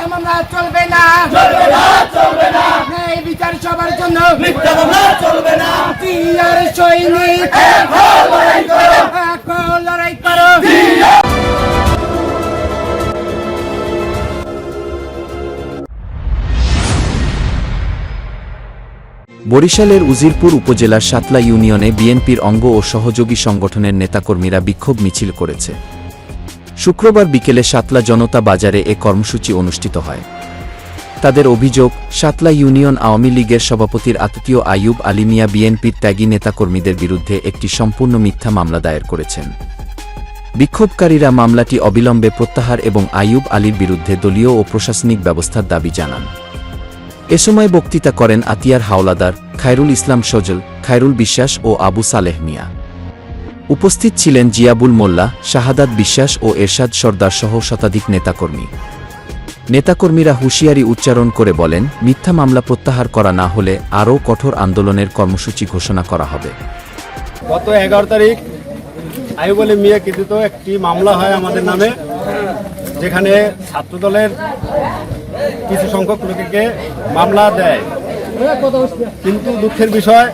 মিথ্যা মামলা চলবে না। চলবে না চলবে না। ন্যায় বিচার সবার জন্য। মিথ্যা মামলা চলবে না। টিআর সৈনিক। লড়াই করো। লড়াই করো। বরিশালের উজিরপুর উপজেলার সাতলা ইউনিয়নে বিএনপির অঙ্গ ও সহযোগী সংগঠনের নেতাকর্মীরা বিক্ষোভ মিছিল করেছে। শুক্রবার বিকেলে সাতলা জনতা বাজারে এ কর্মসূচি অনুষ্ঠিত হয়। তাদের অভিযোগ, সাতলা ইউনিয়ন আওয়ামী লীগের সভাপতির আত্মীয় আয়ুব আলী মিয়া বিএনপির ত্যাগী নেতাকর্মীদের বিরুদ্ধে একটি সম্পূর্ণ মিথ্যা মামলা দায়ের করেছেন। বিক্ষোভকারীরা মামলাটি অবিলম্বে প্রত্যাহার এবং আয়ুব আলীর বিরুদ্ধে দলীয় ও প্রশাসনিক ব্যবস্থার দাবি জানান। এ সময় বক্তৃতা করেন আতিয়ার হাওলাদার, খায়রুল ইসলাম সজল, খায়রুল বিশ্বাস ও আবু সালেহ মিয়া। উপস্থিত ছিলেন জিয়াবুল মোল্লা, শাহাদাত বিশ্বাস ও এরশাদ সর্দার সহ শতাধিক নেতাকর্মী। নেতাকর্মীরা হুঁশিয়ারি উচ্চারণ করে বলেন, মিথ্যা মামলা প্রত্যাহার করা না হলে আরও কঠোর আন্দোলনের কর্মসূচি ঘোষণা করা হবে। গত এগারো তারিখ আয়ুব আলী মিয়া কৃতিত একটি মামলা হয় আমাদের নামে, যেখানে ছাত্রদলের কিছু সংখ্যক লোকেকে মামলা দেয়। কিন্তু দুঃখের বিষয়,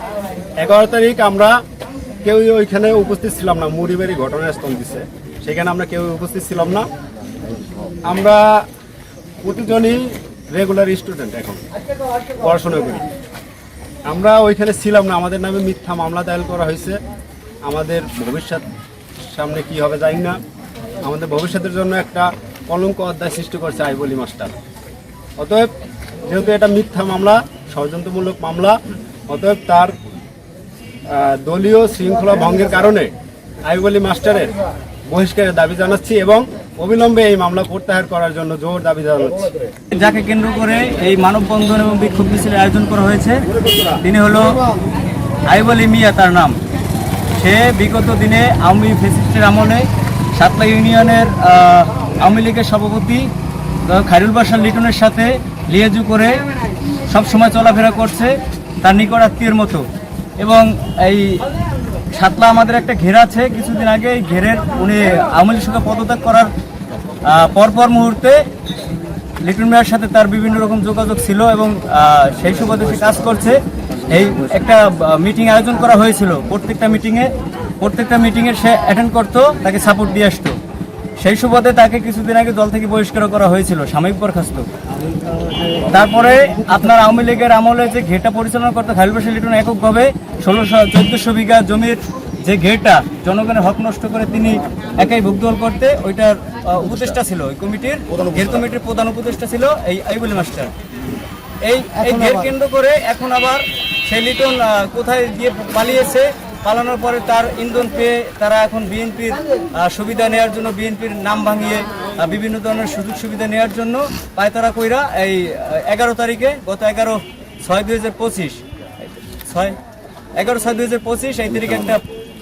এগারো তারিখ আমরা কেউই ওইখানে উপস্থিত ছিলাম না। মুড়িবাড়ি ঘটনাস্থল দিছে। সেখানে আমরা কেউ উপস্থিত ছিলাম না। আমরা প্রতিজনই রেগুলার স্টুডেন্ট এখন, পড়াশোনা করি। আমরা ওইখানে ছিলাম না। আমাদের নামে মিথ্যা মামলা দায়ের করা হয়েছে। আমাদের ভবিষ্যৎ সামনে কি হবে জানি না। আমাদের ভবিষ্যতের জন্য একটা কলঙ্ক অধ্যায় সৃষ্টি করছে আইবলি মাস্টার। অতএব যেহেতু এটা মিথ্যা মামলা, ষড়যন্ত্রমূলক মামলা, অতএব তার দলীয় শৃঙ্খলা ভঙ্গের কারণে আইবলি মাস্টারের বহিষ্কারের দাবি জানাচ্ছি এবং অবিলম্বে এই মামলা প্রত্যাহার করার জন্য জোর দাবি জানাচ্ছি। যাকে কেন্দ্র করে এই মানববন্ধন এবং বিক্ষোভ মিছিলের আয়োজন করা হয়েছে তিনি হলো আইব আলী মিয়া তার নাম। সে বিগত দিনে আওয়ামী ফেসিস্টের আমলে সাতলা ইউনিয়নের আওয়ামী লীগের সভাপতি আহ, খায়রুল বাসার লিটনের সাথে লিয়াজু করে সব সময় চলাফেরা করছে তার নিকট আত্মীয়ের মতো। এবং এই সাতলা আমাদের একটা ঘের আছে। কিছুদিন আগে এই ঘেরের উনি আওয়ামী লীগ পদত্যাগ করার পরপর মুহূর্তে লিটন মিয়ার সাথে তার বিভিন্ন রকম যোগাযোগ ছিল এবং সেই সুবাদে সে কাজ করছে। এই একটা মিটিং আয়োজন করা হয়েছিল। প্রত্যেকটা মিটিংয়ে প্রত্যেকটা মিটিংয়ে সে অ্যাটেন্ড করতো, তাকে সাপোর্ট দিয়ে আসতো। সেই সুবাদে তাকে কিছুদিন আগে দল থেকে বহিষ্কার করা হয়েছিল সাময়িক বরখাস্ত। তারপরে আপনার আওয়ামী লীগের আমলে যে ঘেটা পরিচালনা করতে খালিল বাসী লিটন এককভাবে ষোলোশো চোদ্দশো বিঘা জমির যে ঘেটা জনগণের হক নষ্ট করে তিনি একাই ভুগদল করতে ওইটার উপদেষ্টা ছিল ওই কমিটির ঘের কমিটির প্রধান উপদেষ্টা ছিল এই আইবুল মাস্টার। এই এই ঘের কেন্দ্র করে এখন আবার সেই লিটন কোথায় গিয়ে পালিয়েছে পালানোর পরে তার ইন্ধন পেয়ে তারা এখন বিএনপির সুবিধা নেওয়ার জন্য বিএনপির নাম ভাঙিয়ে বিভিন্ন ধরনের সুযোগ সুবিধা নেওয়ার জন্য পায়তারা কইরা এই এগারো তারিখে গত এগারো ছয় দুই হাজার পঁচিশ, ছয়, এগারো ছয় দুই হাজার পঁচিশ এই তারিখে একটা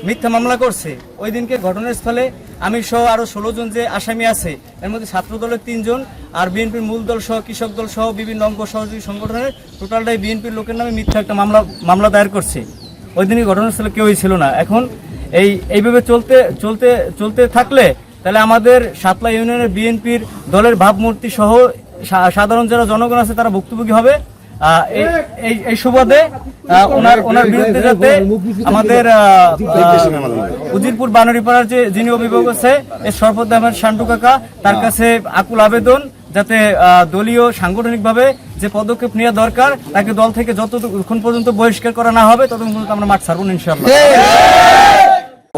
মিথ্যা মামলা করছে। ওই দিনকে ঘটনাস্থলে আমি সহ আরও ষোলো জন যে আসামি আছে, এর মধ্যে ছাত্র দলের তিনজন আর বিএনপির মূল দল সহ, কৃষক দল সহ বিভিন্ন অঙ্গ সহযোগী সংগঠনের টোটালটাই বিএনপির লোকের নামে মিথ্যা একটা মামলা মামলা দায়ের করছে। ওই দিনই ঘটনাস্থলে কেউই ছিল না। এখন এই এইভাবে চলতে চলতে চলতে থাকলে তাহলে আমাদের সাতলা ইউনিয়নের বিএনপির দলের ভাবমূর্তি সহ সাধারণ যারা জনগণ আছে তারা ভুক্তভোগী হবে। এই- সুবাদে ওনার ওনার বিরুদ্ধে যাতে আমাদের উজিরপুর বানরিপাড়ার যে যিনি অভিভাবক আছে এর সরফত আহমেদ শান্টু কাকা তার কাছে আকুল আবেদন যাতে দলীয় সাংগঠনিকভাবে যে পদক্ষেপ নেওয়া দরকার তাকে দল থেকে যতক্ষণ পর্যন্ত বহিষ্কার করা না হবে ততক্ষণ পর্যন্ত আমরা মাঠ ছাড়বো না ইনশাআল্লাহ।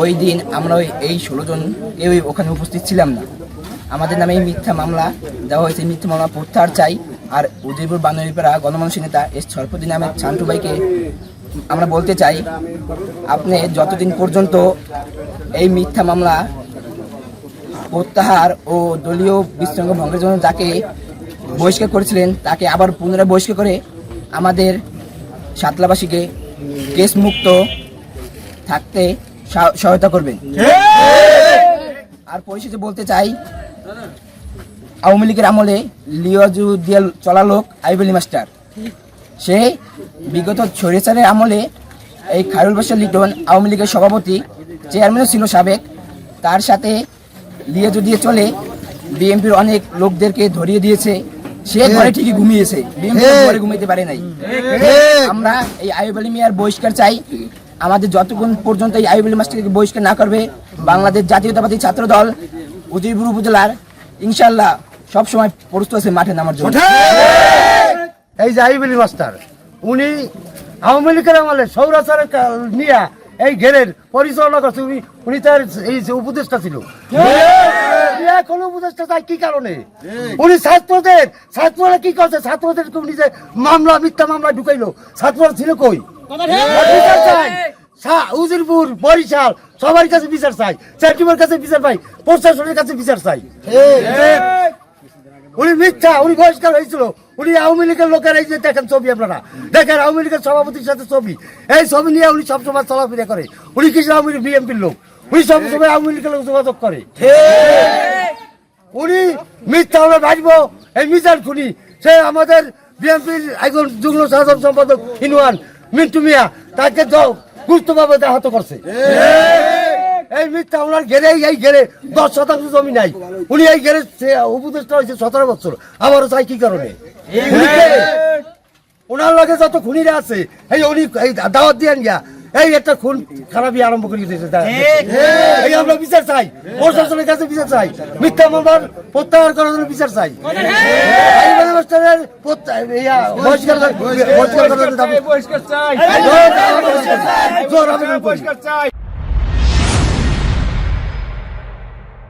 ওই দিন আমরা ওই এই ষোলো জন কেউই ওখানে উপস্থিত ছিলাম না। আমাদের নামে এই মিথ্যা মামলা দেওয়া হয়েছে এই মিথ্যা মামলা প্রত্যাহার চাই। আর উদয়পুর বানুরিপাড়া গণমানুষী নেতা এস সরপতি নামে ছান্টু ভাইকে আমরা বলতে চাই আপনি যতদিন পর্যন্ত এই মিথ্যা মামলা প্রত্যাহার ও দলীয় বিশৃঙ্খল ভঙ্গের জন্য যাকে বহিষ্কার করেছিলেন, তাকে আবার পুনরায় বহিষ্কার করে আমাদের সাতলাবাসীকে কেস মুক্ত থাকতে সহ- সহায়তা করবেন। আর পরিশেষে বলতে চাই, আওয়ামী লীগের আমলে লিওয়াজু দিয়ে চলা লোক আইবলি মাস্টার। সে বিগত ছড়িয়েচারের আমলে এই খায়রুল বাসার লিটন আওয়ামী লীগের সভাপতি চেয়ারম্যানও ছিল সাবেক। তার সাথে লিয়াজু দিয়ে চলে বিএনপির অনেক লোকদেরকে ধরিয়ে দিয়েছে। সে ঘরে ঠিকই ঘুমিয়েছে। ঘরে ঘুমাইতে পারে নাই। আমরা এই আলী মিয়ার বহিষ্কার চাই। আমাদের যতক্ষণ পর্যন্ত এই আলী মাস্টারকে বহিষ্কার না করবে বাংলাদেশ জাতীয়তাবাদী ছাত্র দল উদয়পুর উপজেলার ইনশাল্লাহ সবসময় প্রস্তুত আছে মাঠে নামার জন্য। এই যে মাস্টার উনি আওয়ামী লীগের আমলে সৌরাচারের নিয়ে এই ঘেরের পরিচালনা করছে। উনি উনি তার এই যে উপদেষ্টা ছিল। এখন উপদেষ্টা চাই কি কারণে? উনি ছাত্রদের ছাত্ররা কি করছে? ছাত্রদেরকে উনি যে মামলা মিথ্যা মামলা ঢুকাইলো। ছাত্ররা ছিল কই? বিচার চাই উজিরপুর বরিশাল সবার কাছে বিচার চাই কাছে বিচার পাই প্রশাসনের কাছে বিচার চাই উনি মিথ্যা উনি বহিষ্কার হয়েছিল। উনি আওয়ামী লীগের লোকের এই যে দেখেন ছবি আপনারা। দেখেন আওয়ামী লীগের সভাপতির সাথে ছবি। এই ছবি নিয়ে উনি সবসময় চলাফেরা করে। উনি কিছু আওয়ামী লীগ বিএনপির লোক? উনি সবসময় আওয়ামী লীগের লোক যোগাযোগ করে। উনি মিথ্যা আমরা বাঁচবো। এই মিজান খুনি সে আমাদের বিএনপির একজন যুগ্ম সাধারণ সম্পাদক ইনওয়ান মিন্টু মিয়া তাকে গুরুত্বভাবে আহত করছে। এই মিথ্যা ওনার ঘেরে এই ঘেরে দশ শতাংশ জমি নাই। উনি এই ঘেরে সে উপদেষ্টা হয়েছে সতেরো বছর। আমারও চাই কি কারণে? ওনার লগে যত খুনিরা আছে এই উনি এই দাওয়াত দিয়ে গিয়া এই একটা খুন খারাপই আরম্ভ করে দিয়েছে এই আমরা বিচার চাই। প্রশাসনের কাছে বিচার চাই। মিথ্যা মামলার প্রত্যাহার করার জন্য বিচার চাই। বহিষ্কার করার